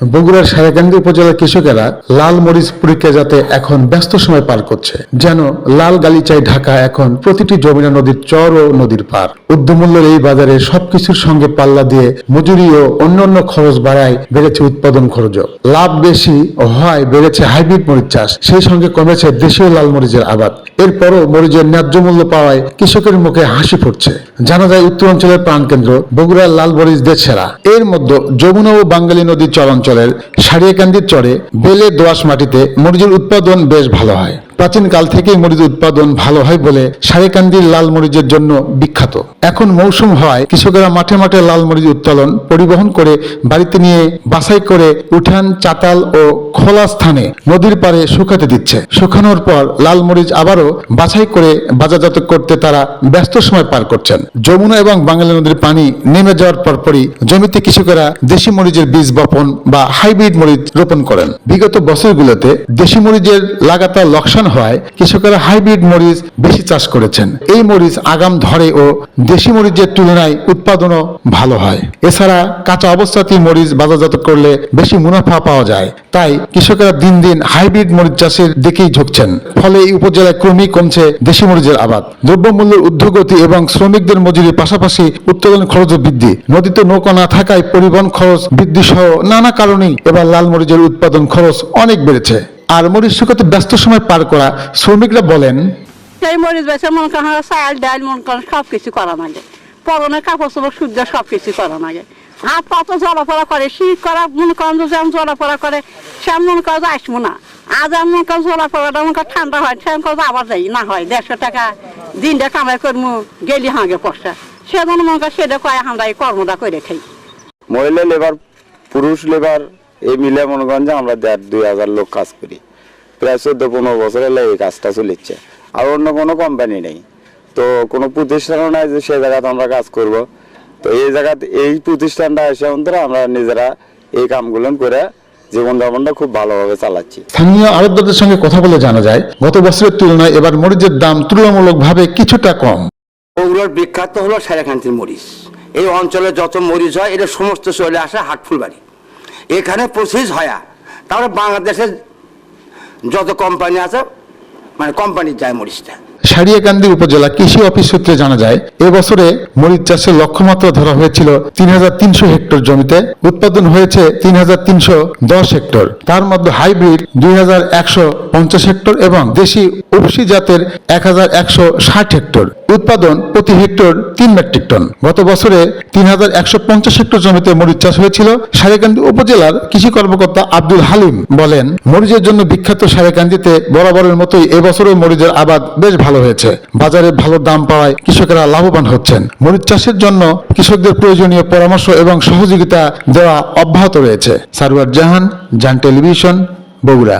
বগুড়ার সারেকান্দি উপজেলার কৃষকেরা লাল মরিচ প্রক্রিয়াজাতে এখন ব্যস্ত সময় পার করছে, যেন লাল গালিচায় ঢাকা এখন প্রতিটি যমুনা নদীর চর ও নদীর পার। উদ্যমূল্যের এই বাজারে সবকিছুর সঙ্গে পাল্লা দিয়ে মজুরি ও অন্যান্য খরচ বাড়ায় বেড়েছে উৎপাদন খরচ। লাভ বেশি হয় বেড়েছে হাইব্রিড মরিচ চাষ, সেই সঙ্গে কমেছে দেশীয় লাল মরিচের আবাদ। এরপরও মরিচের ন্যায্য মূল্য পাওয়ায় কৃষকের মুখে হাসি ফুটছে। জানা যায়, উত্তরাঞ্চলের প্রাণকেন্দ্র বগুড়ার লাল মরিচ দেশেরা এর মধ্যে যমুনা ও বাঙ্গালী নদীর চরাঞ্চলের সারিয়াকান্দির চরে বেলে দোয়াশ মাটিতে মরিচের উৎপাদন বেশ ভালো হয়। প্রাচীন কাল থেকেই মরিচ উৎপাদন ভালো হয় বলে সারেকান্দির লাল মরিচের জন্য বিখ্যাত। এখন মৌসুম হয় কৃষকেরা মাঠে মাঠে লাল মরিচ উত্তোলন, পরিবহন করে বাড়িতে নিয়ে বাছাই করে উঠান, চাতাল ও খোলা স্থানে নদীর পাড়ে শুকাতে দিচ্ছে। শুকানোর পর লাল মরিচ আবারও বাছাই করে বাজারজাত করতে তারা ব্যস্ত সময় পার করছেন। যমুনা এবং বাঙালি নদীর পানি নেমে যাওয়ার পরপরই জমিতে কৃষকেরা দেশি মরিচের বীজ বপন বা হাইব্রিড মরিচ রোপণ করেন। বিগত বছরগুলোতে দেশি মরিচের লাগাতার লোকসান হওয়ায় কৃষকেরা হাইব্রিড মরিচ বেশি চাষ করেছেন। এই মরিচ আগাম ধরে ও দেশি মরিচের তুলনায় উৎপাদনও ভালো হয়। এছাড়া কাঁচা অবস্থাতেই মরিচ বাজারজাত করলে বেশি মুনাফা পাওয়া যায়। তাই কৃষকেরা দিন দিন হাইব্রিড মরিচ চাষের দিকেই ঝুঁকছেন। ফলে এই উপজেলায় ক্রমেই কমছে দেশি মরিচের আবাদ। দ্রব্যমূল্যের ঊর্ধ্বগতি এবং শ্রমিকদের মজুরির পাশাপাশি উৎপাদন খরচ বৃদ্ধি। নদীতে নৌকা না থাকায় পরিবহন খরচ বৃদ্ধি সহ নানা কারণেই এবার লাল মরিচের উৎপাদন খরচ অনেক বেড়েছে। আর মরিচ শুকাতে ব্যস্ত সময় পার করা শ্রমিকরা বলেন সেই মরিচ বেছে মন করেন চাল ডাল মন করেন সব কিছু করা লাগে। পরনে কাপড় চোপড় সূর্য সব কিছু করা লাগে। হাত পা তো জলাফরা করে শীত করা মনে করেন যে যেমন জলাফরা করে সেমন মনে করেন যে আসব না। আজ আমি মনে করেন জলাফরাটা মনে ঠান্ডা হয় সেমন করে আবার যাই না হয় দেড়শো টাকা দিনটা কামাই করব গেলি হাঁগে পয়সা। সেজন্য মনে করেন সেটা কয় আমরা এই কর্মটা করে খাই। মহিলা লেবার পুরুষ লেবার এই মিলে মনে করেন যে আমরা দেড় দুই হাজার লোক কাজ করি। প্রায় চোদ্দ পনেরো বছর এই কাজটা চলেছে। আর অন্য কোনো কোম্পানি নেই। তো কোনো প্রতিষ্ঠানও নাই যে সে জায়গাতে আমরা কাজ করব। তো এই জায়গাতে এই প্রতিষ্ঠানটা এসে অন্তরে আমরা নিজেরা এই কামগুলো করে জীবন যাপনটা খুব ভালোভাবে চালাচ্ছি। স্থানীয় আড়তদারদের সঙ্গে কথা বলে জানা যায় গত বছরের তুলনায় এবার মরিচের দাম তুলনামূলকভাবে কিছুটা কম। বগুড়ার বিখ্যাত হলো সারেখান্তির মরিচ। এই অঞ্চলে যত মরিচ হয় এটা সমস্ত চলে আসে হাটফুলবাড়ি। এখানে প্রসেস হয়। তারপরে বাংলাদেশের যত কোম্পানি আছে মানে কোম্পানির যায় মরিচটা। সারিয়াকান্দি উপজেলা কৃষি অফিস সূত্রে জানা যায়, এবছরে মরিচ চাষের লক্ষ্যমাত্রা ধরা হয়েছিল তিন হাজার তিনশো হেক্টর জমিতে, উৎপাদন হয়েছে তিন হাজার তিনশো দশ হেক্টর। তার মধ্যে হাইব্রিড দুই হাজার একশো পঞ্চাশ হেক্টর এবং দেশি উপসি জাতের এক হাজার একশো ষাট হেক্টর। উৎপাদন প্রতি হেক্টর তিন মেট্রিক টন। গত বছরে তিন হাজার একশো পঞ্চাশ হেক্টর জমিতে মরিচ চাষ হয়েছিল। সারেকান্দি উপজেলার কৃষি কর্মকর্তা আব্দুল হালিম বলেন, মরিচের জন্য বিখ্যাত সারেকান্দিতে বরাবরের মতোই এবছরও মরিচের আবাদ বেশ ভালো হয়েছে। বাজারে ভালো দাম পাওয়ায় কৃষকেরা লাভবান হচ্ছেন। মরিচ চাষের জন্য কৃষকদের প্রয়োজনীয় পরামর্শ এবং সহযোগিতা দেওয়া অব্যাহত রয়েছে। সারওয়ার জাহান, জান টেলিভিশন, বগুড়া।